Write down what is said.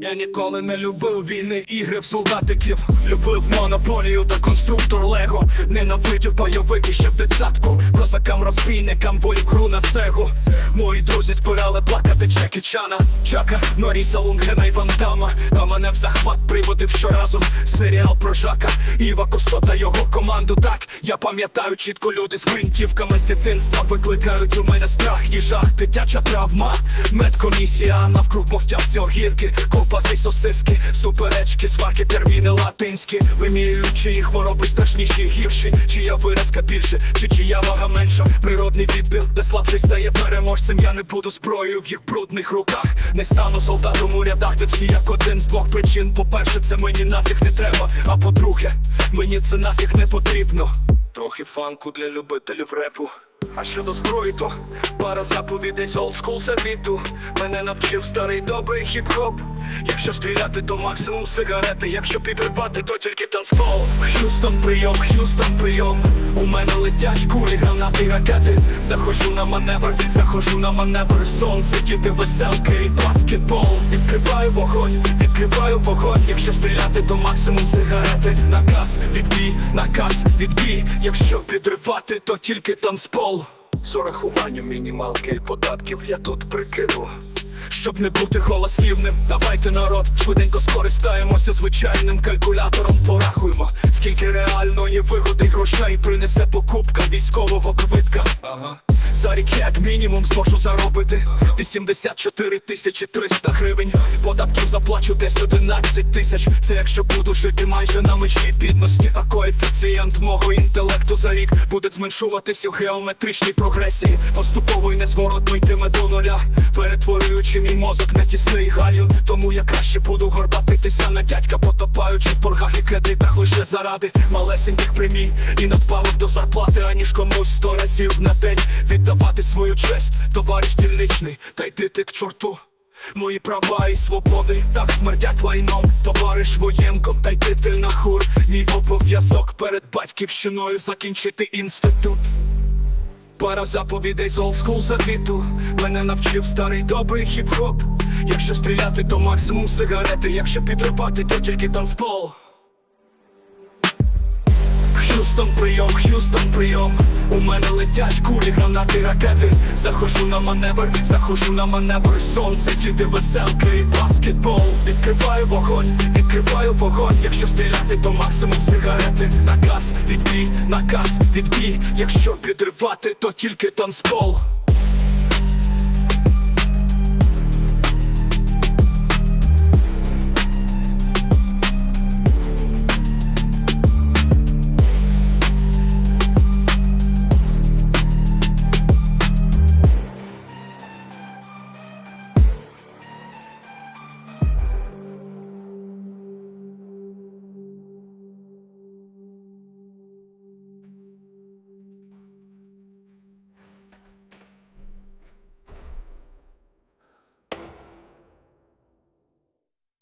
Я ніколи не любив війни, ігри в солдатиків. Любив монополію та конструктор Лего. Ненавидів бойовики ще в дитсадку. Козакам розбійникам волю кру на сегу. Мої друзі збирали плакати Чекі Чана, Чака, Норіса Лунгена і Ван Дамма. А мене в захват приводив щоразу. Серіал про Жака, Іва Косто та його команду. Так, я пам'ятаю чітко люди з гвинтівками з дитинства викликають у мене страх і жах, дитяча травма, медкомісія, навкруг мовтявці огірки, ковбаси, сосиски, суперечки, сварки, терміни латинські, вимірюючи їх хвороби страшніші, гірші, чия виразка більше, чи чия вага менша, природний відбір, де слабший стає переможцем. Я не буду зброєю в їх брудних руках. Не стану солдатом у рядах, де всі як один з двох причин. По-перше, це мені нафіг не треба. А по-друге, мені це нафіг не потрібно. Трохи фанку для любителів репу. А щодо зброї, то пара заповідей з олдскул завіту Мене навчив старий добрий хіп-хоп Якщо стріляти, то максимум сигарети. Якщо підривати, то тільки танцпол. Х'юстон прийом, Х'юстон прийом. У мене летять кулі, гранати ракети. Заходжу на маневр, заходжу на маневр. Сонце, діти, веселки і баскетбол. Відкриваю вогонь, відкриваю вогонь. Якщо стріляти, то максимум сигарети. Наказ, відбій, наказ, відбій. Якщо підривати, то тільки танцпол з урахуванням мінімалки і податків я тут прикину. Щоб не бути голослівним, давайте народ, швиденько скористаємося звичайним калькулятором, порахуємо, скільки реальної вигоди грошей принесе покупка військового квитка. Ага. За рік як мінімум зможу заробити 84 тисячі 300 гривень. Податків заплачу десь 11 тисяч. Це якщо буду жити майже на межі бідності. А коефіцієнт мого інтелекту за рік Буде зменшуватись у геометричній прогресії. Поступово й незворотно йтиме до нуля Перетворюючи мій мозок на тісний галюн. Тому я краще буду горбатитися на дядька Потопаючи в боргах і кредитах лише заради малесеньких премій. І надбавок до зарплати, аніж комусь сто разів на день Віддавати свою честь, товариш дільничний, та йди ти к чорту. Мої права і свободи так смердять лайном, товариш воєнком, та йди ти на хур. Мій обов'язок перед батьківщиною закінчити інститут. Пара заповідей з олдскул завіту. Мене навчив старий добрий хіп-хоп. Якщо стріляти, то максимум сигарети. Якщо підривати, то тільки танцпол. Х'юстон прийом, Х'юстон прийом. У мене летять кулі, гранати, ракети. Захожу на маневр, захожу на маневр. Сонце, діти, веселки і баскетбол. Відкриваю вогонь, відкриваю вогонь. Якщо стріляти, то максимум сигарети. Наказ, відбій, наказ, відбій. Якщо підривати, то тільки танцпол